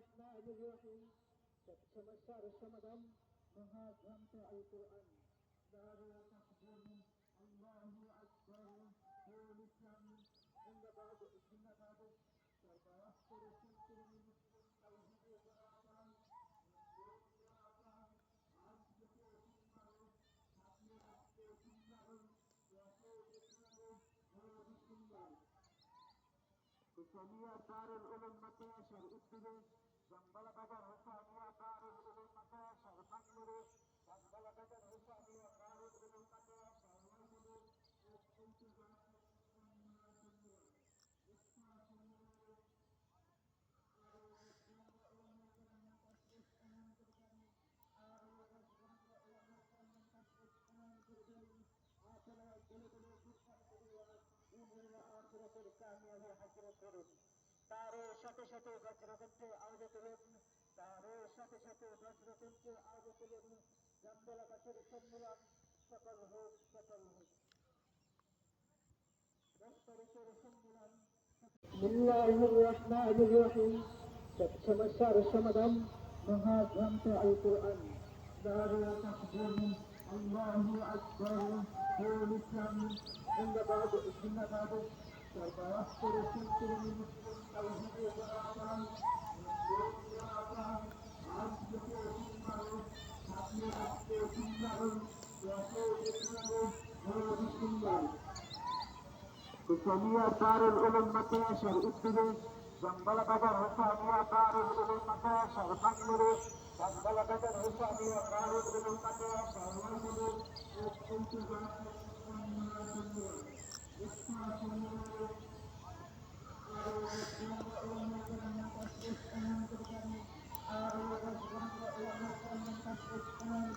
الرحمن الرحيم سمسار السمدم مها جمت القرآن دار تحجم الله أكبر قول الإسلام إن بعد إن بعد فبأخر سلك توحيد القرآن وصلية دار العلوم متى شرعت به ইসলাম ও বিসমিল্লাহ حسينية دار العلوم متاشر ابتدي جنبل بدر حسينية دار العلوم متاشر بنجلري جنبل بدر حسينية دار العلوم متاشر وجدي كنت তার সাথে সাথে বজ্রকণ্ঠে আওয়াজ তুলেন তার সাথে সাথে বজ্রকণ্ঠে আওয়াজ তুলেন জম্বলাবাসের সম্মেলন সফল হোক সফল হোক দশ তারিখের সম্মেলন বিল্লাহির রহমানির রহিম সমস্যার সমাধান মহাগ্রন্থ আল কোরআন দারু তাকবীর আল্লাহু আকবার হুল ইসলাম জিন্দাবাদ জিন্দাবাদ إسلامية دار العلوم متاشر إدريس جنبل بدر إسلامية دار العلوم متاشر بنغلوري جنبل بدر إسلامية دار العلوم متاشر بنغلوري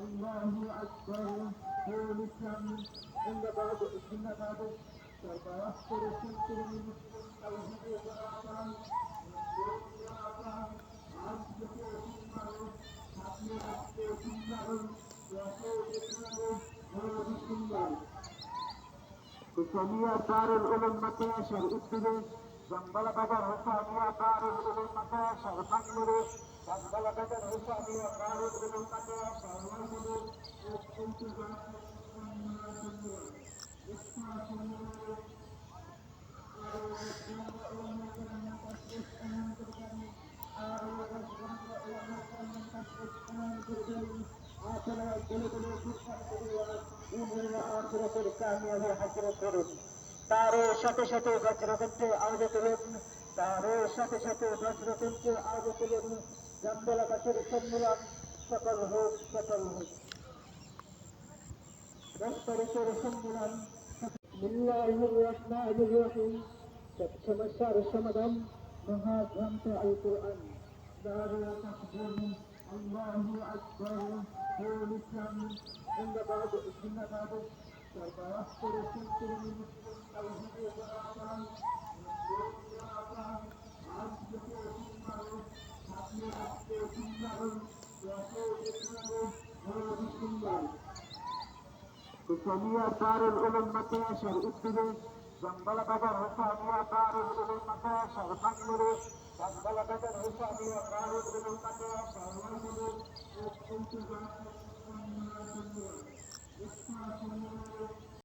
الله أكبر ذلك إن بعد إن بعد فأخبر كنت من توحيد الأعمال إسلامية دار العلوم متى شرقت بنبلة بدر إسلامية دار العلوم متى شرقت بنبلة তারও সাথে সাথে বজ্রকণ্ঠে আগে তোলেন তারও সাথে সাথে বজ্রকণ্ঠে আগে তোলেন। জম্বলাবাসের সম্মেলন সফল হোক সফল হোক। দশ তারিখের সম্মেলন সমাধান إسلامية دار العلوم متاشر إبتدي جنبل بدر إسلامية دار العلوم متاشر مقبري جنبل بدر إسلامية دار